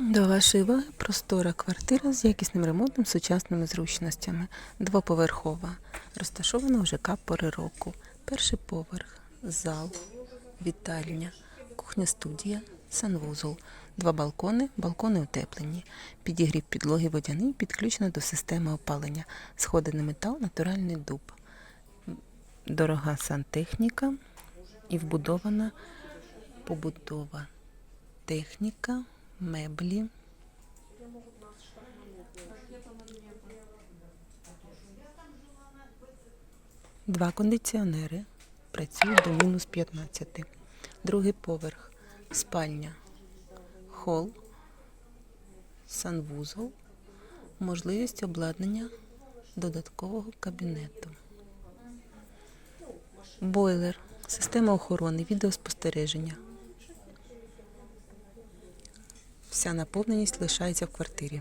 До вашої уваги простора квартира з якісним ремонтом, сучасними зручностями. Двоповерхова. Розташована у ЖК пори року. Перший поверх, зал, вітальня, кухня-студія, санвузол. Два балкони, балкони утеплені. Підігрів підлоги водяний, підключено до системи опалення. Сходи на метал, натуральний дуб. Дорога сантехніка і вбудована побутова техніка, меблі. Два кондиціонери працюють до мінус 15. Другий поверх, спальня, хол, санвузол, можливість обладнання додаткового кабінету. Бойлер, система охорони, відеоспостереження. Вся наповненість лишається в квартирі.